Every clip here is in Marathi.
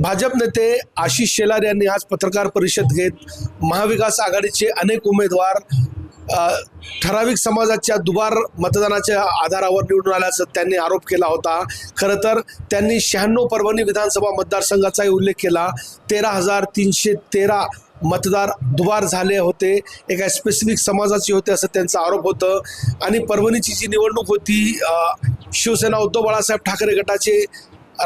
भाजप नेते आशिष शेलार यांनी आज पत्रकार परिषद घेत महाविकास आघाडीचे अनेक उमेदवार ठराविक समाजाच्या दुबार मतदानाच्या आधारावर निवडून आल्याचा त्यांनी आरोप केला होता. खरं तर त्यांनी शहाण्णव परभणी विधानसभा मतदारसंघाचाही उल्लेख केला. तेरा हजार तीनशे तेरा मतदार दुबार झाले होते. एका स्पेसिफिक समाजाचे होते असं त्यांचा आरोप होतं. आणि परभणीची जी निवडणूक होती शिवसेना उद्धव बाळासाहेब ठाकरे गटाचे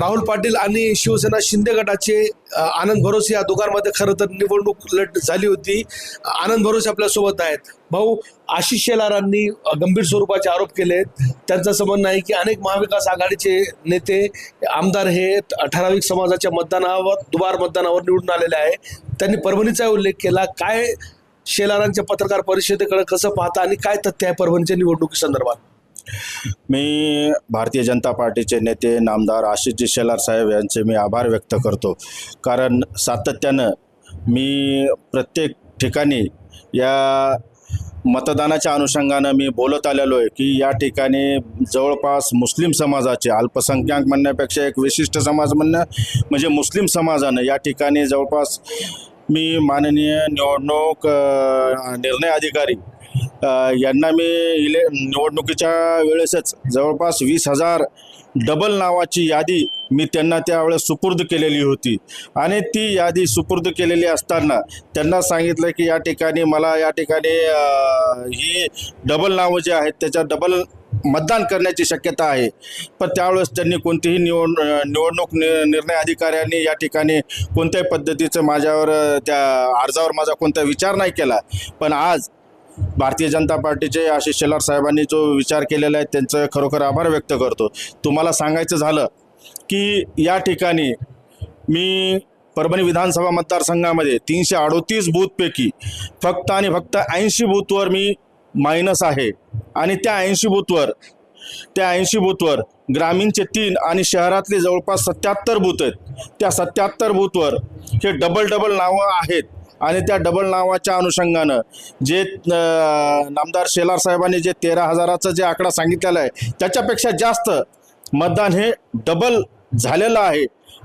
राहुल पाटील आणि शिवसेना शिंदे गटाचे आनंद भरोसे या दोघांमध्ये खरं तर निवडणूक लढ झाली होती. आनंद भरोसे आपल्यासोबत आहेत. भाऊ आशिष शेलारांनी गंभीर स्वरूपाचे आरोप केले आहेत त्यांचं संबंध आहे की अनेक महाविकास आघाडीचे नेते आमदार हे ठराविक समाजाच्या मतदानावर दुबार मतदानावर निवडून आलेले आहे. त्यांनी परभणीचा उल्लेख केला. काय शेलारांच्या पत्रकार परिषदेकडे कसं पाहता आणि काय तथ्य आहे परभणीच्या निवडणुकी संदर्भात मी भारतीय जनता पार्टीचे नेते नामदार आशिषजी शेलार साहेब यांचे मी आभार व्यक्त करतो. कारण सातत्यानं मी प्रत्येक ठिकाणी या मतदानाच्या अनुषंगानं मी बोलत आलेलो आहे की या ठिकाणी जवळपास मुस्लिम समाजाचे अल्पसंख्याक म्हणण्यापेक्षा एक विशिष्ट समाज म्हणणं म्हणजे मुस्लिम समाजानं या ठिकाणी जवळपास मी माननीय निवडणूक निर्णय अधिकारी यांना मी इले निवडणुकीच्या वेळेसच जवळपास वीस हजार डबल नावाची यादी मी त्यांना त्यावेळेस सुपूर्द केलेली होती. आणि ती यादी सुपूर्द केलेली असताना त्यांना सांगितलं की या ठिकाणी मला या ठिकाणी ही डबल नावं जे आहेत त्याच्या डबल मतदान करण्याची शक्यता आहे. पण त्यावेळेस त्यांनी कोणतीही निवड निवडणूक नि निर्णय अधिकाऱ्यांनी या ठिकाणी कोणत्याही पद्धतीचं माझ्यावर त्या अर्जावर माझा कोणता विचार नाही केला. पण आज भारतीय जनता पार्टीचे आशिष शेलार साहेबांनी जो विचार केलेला आहे त्यांचं खरोखर आभार व्यक्त करतो. तुम्हाला सांगायचं झालं की या ठिकाणी मी परभणी विधानसभा मतदारसंघामध्ये तीनशे अडोतीस बूथपैकी फक्त आणि फक्त ऐंशी बूथवर मी मायनस आहे. आणि त्या ऐंशी बूथवर त्या ऐंशी बूथवर ग्रामीणचे तीन आणि शहरातले जवळपास सत्याहत्तर बूथ आहेत. त्या सत्याहत्तर बूथवर हे डबल डबल नावं आहेत. आणि त्या डबल नावाच्या अनुषंगानं जे नामदार शेलार साहेबांनी जे तेरा हजाराचा जे आकडा सांगितलेला आहे त्याच्यापेक्षा जास्त मतदान हे डबल झालेलं आहे.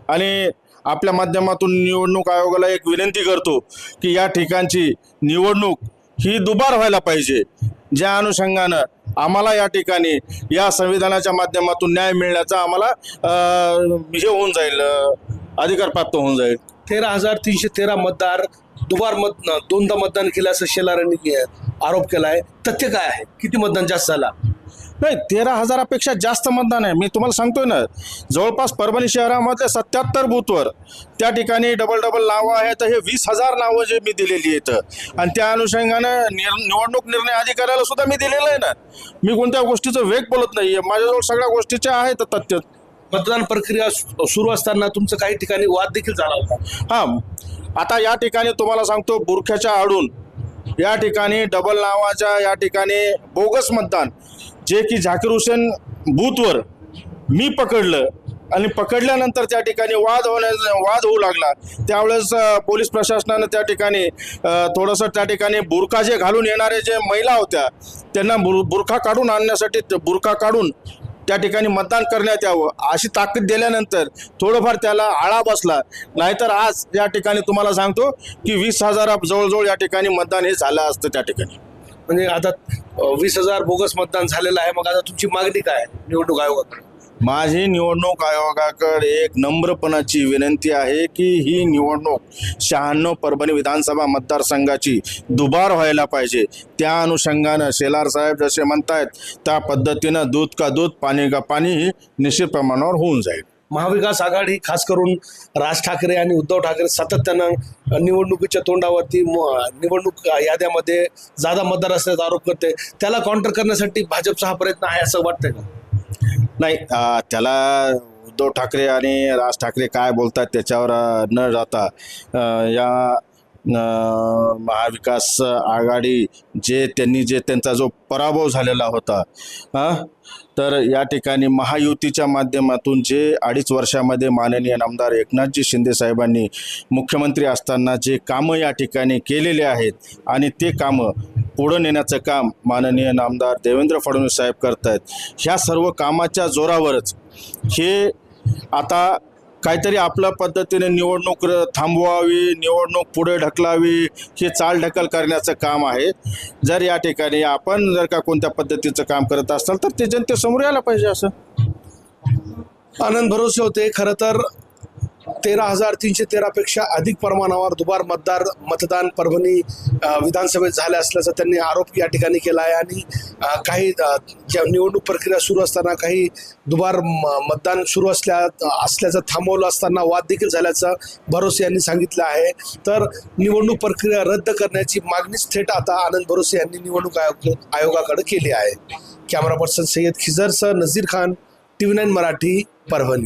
आणि आपल्या माध्यमातून निवडणूक आयोगाला एक विनंती करतो की या ठिकाणची निवडणूक ही दुबार व्हायला पाहिजे. ज्या अनुषंगानं आम्हाला या ठिकाणी या संविधानाच्या माध्यमातून न्याय मिळण्याचा आम्हाला हे होऊन जाईल अधिकार प्राप्त होऊन जाईल. तेरा हजार तीनशे तेरा मतदार दुबार मत दोनदा मतदान केलं असं शेलारांनी आरोप केला आहे. तथ्य काय आहे? किती मतदान जास्त झाला? नाही तेरा हजारापेक्षा जास्त मतदान आहे. मी तुम्हाला सांगतोय ना जवळपास परभणी शहरामधल्या सत्याहत्तर बूथवर त्या ठिकाणी डबल डबल नावं आहेत. हे वीस हजार नावं जे मी दिलेली आहेत. आणि त्या अनुषंगानं निर निवडणूक निर्णय अधिकाऱ्याला सुद्धा मी दिलेलं आहे ना. मी कोणत्या गोष्टीचं वेग बोलत नाही माझ्याजवळ सगळ्या गोष्टीच्या आहेत तथ्य. मतदान प्रक्रिया सु- सुरू असताना तुमचं काही ठिकाणी वाद देखील झाला होता. हां. आता या ठिकाणी तुम्हाला सांगतो बुरख्याच्या आडून या ठिकाणी डबल नावाच्या या ठिकाणी बोगस मतदान. जे की झाकीर हुसेन बूथवर मी पकडलं आणि पकडल्यानंतर त्या ठिकाणी वाद होण्या वाद होऊ लागला. त्यावेळेस पोलीस प्रशासनानं त्या ठिकाणी थोडंसं त्या ठिकाणी बुरखा जे घालून येणारे जे महिला होत्या त्यांना बुर बुरखा काढून आणण्यासाठी बुरखा काढून त्या ठिकाणी मतदान करण्यात यावं अशी ताकद दिल्यानंतर थोडंफार त्याला आळा बसला. नाहीतर आज या ठिकाणी तुम्हाला सांगतो की वीस हजार जवळजवळ या ठिकाणी मतदान हे झालं असतं त्या ठिकाणी. म्हणजे आता वीस हजार बोगस मतदान झालेलं आहे मग आता तुमची मागणी काय निवडणूक आयोगाकडे माझी निवडणूक आयोगाकडे एक नम्रपणाची विनंती आहे की ही निवडणूक शहाण्णव परभणी विधानसभा मतदारसंघाची दुबार व्हायला पाहिजे. त्या अनुषंगानं शेलार साहेब जसे म्हणतायत त्या पद्धतीनं दूध का दूध पाणी का पाणी ही निश्चित प्रमाणावर होऊन जाईल. महाविकास आघाडी खास करून राज ठाकरे आणि उद्धव ठाकरे सातत्यानं निवडणुकीच्या तोंडावरती निवडणूक याद्यामध्ये जादा मतदार असल्याचा आरोप करते त्याला काउंटर करण्यासाठी भाजपचा हा प्रयत्न आहे असं वाटतंय का? नाही त्याला उद्धव ठाकरे आणि राज ठाकरे काय बोलतात त्याच्यावर न जाता या महाविकास आघाडी जे त्यांनी जे त्यांचा जो पराभव झालेला होता हां? तर या ठिकाणी महायुतीच्या माध्यमातून जे अडीच वर्षामध्ये माननीय नामदार एकनाथजी शिंदे साहेबांनी मुख्यमंत्री असताना जे कामं या ठिकाणी केलेले आहेत आणि ते कामं पुढं नेण्याचं काम माननीय नामदार देवेंद्र फडणवीस साहेब करत आहेत ह्या सर्व कामाच्या जोरावरच हे आता काहीतरी आपल्या पद्धतीने निवडणूक थांबवावी निवडणूक पुढे ढकलावी हे चालढकल करण्याचं काम आहे. जर या ठिकाणी आपण जर का कोणत्या पद्धतीचं काम करत असाल तर ते जनतेसमोर यायला पाहिजे असं. आनंद भरोसे होते. खरं तर तेरा हजार तीनशे तेरापेक्षा अधिक प्रमाणावर दुबार मतदार मतदान परभणी विधानसभेत झाले असल्याचा त्यांनी आरोप या ठिकाणी केला आहे. आणि काही ज्या निवडणूक प्रक्रिया सुरू असताना काही दुबार म- मतदान सुरू असल्या असल्याचं थांबवलं असताना वाद देखील झाल्याचं भरोसे यांनी सांगितलं आहे. तर निवडणूक प्रक्रिया रद्द करण्याची मागणीच थेट आता आनंद भरोसे यांनी निवडणूक आयोग आयोगाकडे केली आहे. Camera person Sayyad खिजरसह Nazir Khan T V nine Marathi Parbhani.